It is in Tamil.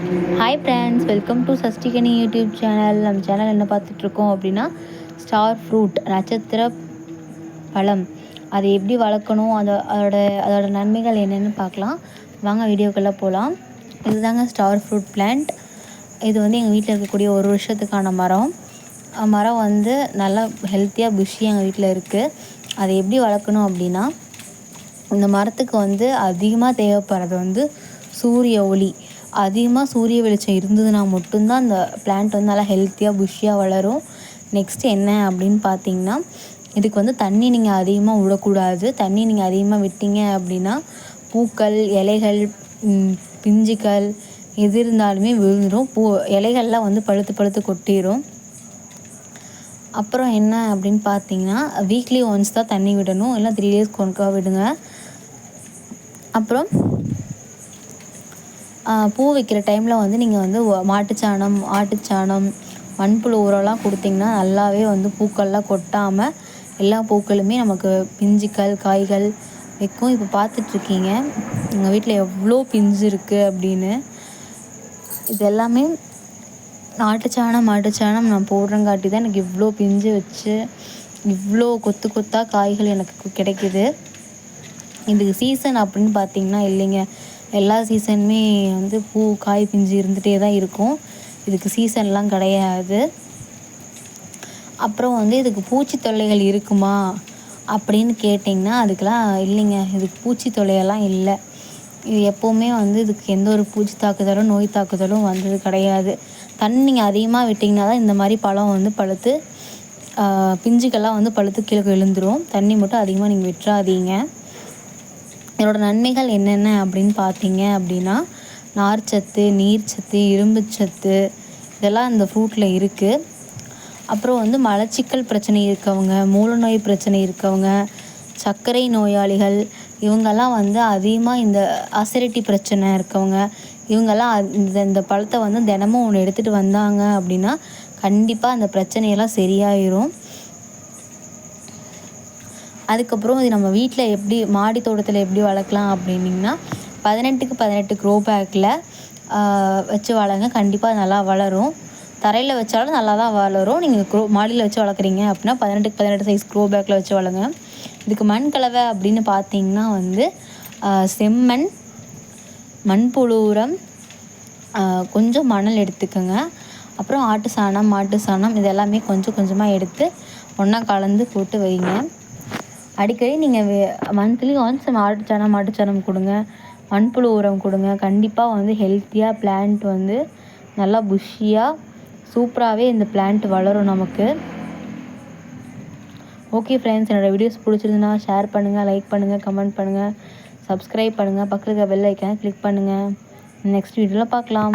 Hi friends welcome to Sashtikani YouTube channel நம்ம சேனல் என்ன பார்த்துட்ருக்கோம் அப்படின்னா ஸ்டார் ஃப்ரூட் நட்சத்திர பழம். அதை எப்படி வளர்க்கணும் அதை அதோட அதோட நன்மைகள் என்னென்னு பார்க்கலாம். வாங்க வீடியோக்குள்ளே போகலாம் இதுதாங்க ஸ்டார் ஃப்ரூட் பிளான்ட் இது வந்து எங்கள் வீட்டில் இருக்கக்கூடிய ஒரு வருஷத்துக்கான மரம். மரம் வந்து நல்லா ஹெல்த்தியாக புஷ்ஷியாக எங்கள் வீட்டில் இருக்குது அதை எப்படி வளர்க்கணும் அப்படின்னா இந்த மரத்துக்கு வந்து அதிகமாக தேவைப்படுறது வந்து சூரிய ஒளி. அதிகமாக சூரிய வெளிச்சம் இருந்ததுன்னா மட்டும்தான் அந்த பிளான்ட் வந்து நல்லா ஹெல்த்தியாக புஷ்ஷியாக வளரும். நெக்ஸ்ட் என்ன அப்படின்னு பார்த்தீங்கன்னா இதுக்கு வந்து தண்ணி நீங்கள் அதிகமாக விடக்கூடாது. தண்ணி நீங்கள் அதிகமாக விட்டீங்க அப்படின்னா பூக்கள் இலைகள் பிஞ்சுகள் எது இருந்தாலுமே விழுந்துடும் பூ இலைகள்லாம் வந்து பழுத்து பழுத்து கொட்டிடும் அப்புறம் என்ன அப்படின்னு பார்த்தீங்கன்னா வீக்லி ஒன்ஸ் தான் தண்ணி விடணும். இல்லை த்ரீ டேஸ்க்கு ஒன்க்காக விடுங்க. அப்புறம் பூ வைக்கிற டைமில் வந்து நீங்கள் வந்து மாட்டுச்சாணம் ஆட்டுச்சாணம் மண்புழு உரம்லாம் கொடுத்திங்கன்னா நல்லாவே வந்து பூக்கள்லாம் கொட்டாமல் எல்லா பூக்களுமே நமக்கு பிஞ்சுக்கள் காய்கள் வைக்கும். இப்போ பார்த்துட்ருக்கீங்க எங்கள் வீட்டில் எவ்வளோ பிஞ்சு இருக்குது அப்படின்னு. இது எல்லாமே நாட்டுச்சாணம் மாட்டுச்சாணம் நான் போடுறங்காட்டி தான் எனக்கு இவ்வளோ பிஞ்சு வச்சு இவ்வளோ கொத்து கொத்தாக காய்கள் எனக்கு கிடைக்கிது. இதுக்கு சீசன் அப்படின்னு பார்த்தீங்கன்னா இல்லைங்க. எல்லா சீசனுமே வந்து பூ காய் பிஞ்சு இருந்துகிட்டே தான் இருக்கும். இதுக்கு சீசன்லாம் கிடையாது. அப்புறம் வந்து இதுக்கு பூச்சி தொல்லைகள் இருக்குமா அப்படின்னு கேட்டிங்கன்னா அதுக்கெலாம் இல்லைங்க. இதுக்கு பூச்சி தொல்லையெல்லாம் இல்லை. இது எப்போவுமே வந்து இதுக்கு எந்த ஒரு பூச்சி தாக்குதலும் நோய் தாக்குதலும் வந்தது கிடையாது. தண்ணி நீங்கள் அதிகமாக விட்டிங்கன்னா தான் இந்த மாதிரி பழம் வந்து பழுத்து பிஞ்சுக்கெல்லாம் வந்து பழுத்து கீழே விழுந்துடும் தண்ணி மட்டும் அதிகமாக நீங்கள் விட்டுறாதீங்க. இதோடய நன்மைகள் என்னென்ன அப்படின்னு பார்த்தீங்க அப்படின்னா நார்ச்சத்து நீர்ச்சத்து இரும்புச்சத்து இதெல்லாம் இந்த ஃப்ரூட்டில் இருக்குது அப்புறம் வந்து மலச்சிக்கல் பிரச்சனை இருக்கவங்க மூல நோய் பிரச்சனை இருக்கவங்க சர்க்கரை நோயாளிகள் இவங்கெல்லாம் வந்து அதிகமாக இந்த அசிடிட்டி பிரச்சனை இருக்கவங்க இவங்கெல்லாம் இந்த இந்த பழத்தை வந்து தினமும் ஒன்று எடுத்துகிட்டு வந்தாங்க அப்படின்னா கண்டிப்பாக அந்த பிரச்சனையெல்லாம் சரியாயிரும். அதுக்கப்புறம் இது நம்ம வீட்டில் எப்படி மாடி தோட்டத்தில் எப்படி வளர்க்கலாம் அப்படின்னிங்கன்னா பதினெட்டுக்கு பதினெட்டு க்ரோ பேக்கில் வச்சு வளங்க கண்டிப்பாக நல்லா வளரும். தரையில் வச்சாலும் நல்லா தான் வளரும். நீங்கள் க்ரோ மாடியில் வச்சு வளர்க்குறீங்க அப்படின்னா பதினெட்டுக்கு பதினெட்டு சைஸ் க்ரோ பேக்கில் வச்சு வளங்க இதுக்கு மண் கலவை அப்படின்னு பார்த்தீங்கன்னா வந்து செம்மண் மண்புழு உரம் கொஞ்சம் மணல் எடுத்துக்கோங்க. அப்புறம் ஆட்டு சாணம் மாட்டு சாணம் இது எல்லாமே கொஞ்சம் கொஞ்சமாக எடுத்து ஒன்றா கலந்து போட்டு வைங்க. அடிக்கடி நீங்கள் மந்த்லி ஒன்ஸ் மாட்டுச்சாணம் மாட்டுச்சாணம் கொடுங்க. மண்புழு உரம் கொடுங்க. கண்டிப்பாக வந்து ஹெல்த்தியாக பிளான்ட் வந்து நல்லா புஷ்ஷியாக சூப்பராகவே இந்த பிளான்ட் வளரும் நமக்கு. ஓகே ஃப்ரெண்ட்ஸ் என்னோடய வீடியோஸ் பிடிச்சிருந்துன்னா ஷேர் பண்ணுங்கள் லைக் பண்ணுங்கள் கமெண்ட் பண்ணுங்கள் சப்ஸ்கிரைப் பண்ணுங்கள் பக்கத்தில் பெல் ஐக்கான கிளிக் பண்ணுங்கள் நெக்ஸ்ட் வீடியோவில் பார்க்கலாம்.